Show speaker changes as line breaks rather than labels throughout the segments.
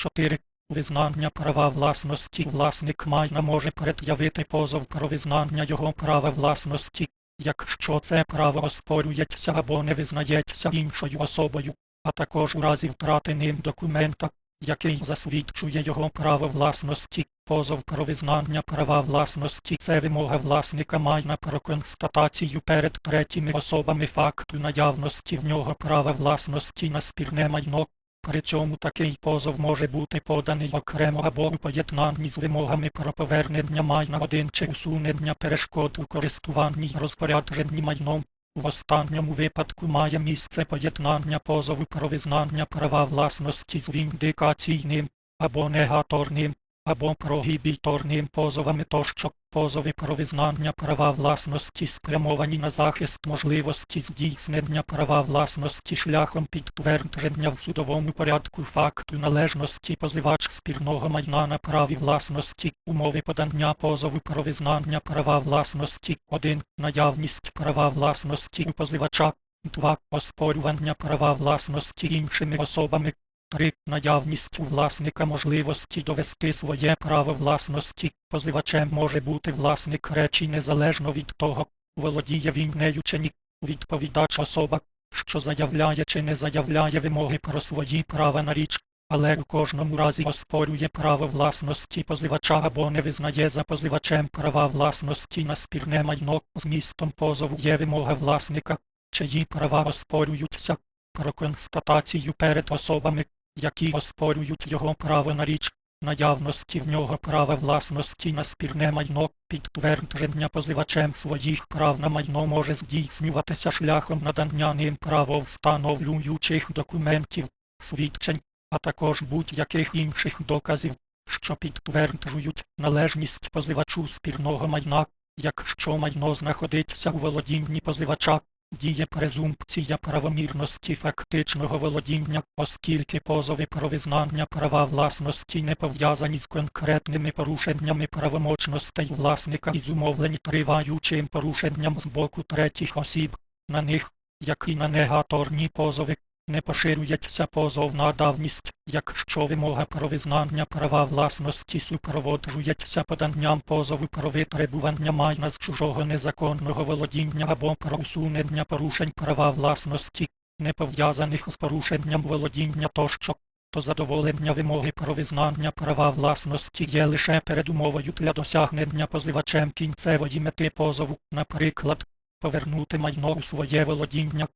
4. Визнання права власності власник майна може пред'явити позов про визнання його права власності, якщо це право оспорюється або не визнається іншою особою, а також у разі втрати ним документа, який засвідчує його право власності. Позов про визнання права власності це вимога власника майна про констатацію перед третіми особами факту наявності в нього права власності на спірне майно. При цьому такий позов може бути поданий окремо або у поєднанні з вимогами про повернення майна один чи усунення перешкод у користуванні розпорядженні майном. В останньому випадку має місце поєднання позову про визнання права власності з віндикаційним або негаторним, або прогібіторним позовами тощо. Позови про визнання права власності спрямовані на захист можливості здійснення права власності шляхом підтвердження в судовому порядку факту належності позивач спірного майна на праві власності, умови подання позову про визнання права власності, 1. Наявність права власності у позивача, 2. Оспорювання права власності іншими особами, 3. Наявність у власника можливості довести своє право власності. Позивачем може бути власник речі незалежно від того, володіє він нею чи ні. Відповідач особа, що заявляє чи не заявляє вимоги про свої права на річ, але у кожному разі оспорює право власності позивача або не визнає за позивачем права власності на спірне майно. Змістом позову є вимога власника, чиї права оспорюються, про констатацію перед особами, які оспорюють його право на річ, наявності в нього права власності на спірне майно, підтвердження позивачем своїх прав на майно може здійснюватися шляхом надання ним правовстановлюючих документів, свідчень, а також будь-яких інших доказів, що підтверджують належність позивачу спірного майна, якщо майно знаходиться у володінні позивача, діє презумпція правомірності фактичного володіння, оскільки позови про визнання права власності не пов'язані з конкретними порушеннями правомочностей власника і зумовлені триваючим порушенням з боку третіх осіб, на них, як і на негаторні позови, не поширюється позовна давність, якщо вимога про визнання права власності супроводжується поданням позову про витребування майна з чужого незаконного володіння або про усунення порушень права власності, не пов'язаних з порушенням володіння тощо, то задоволення вимоги про визнання права власності є лише передумовою для досягнення позивачем кінцевої мети позову, наприклад, повернути майно у своє володіння.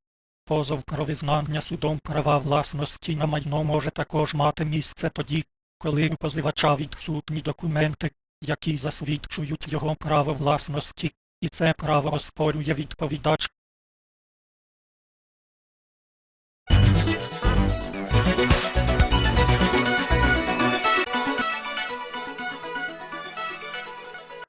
Позов про визнання судом права власності на майно може також мати місце тоді, коли у позивача відсутні документи, які засвідчують його право власності, і це право оспорює відповідач,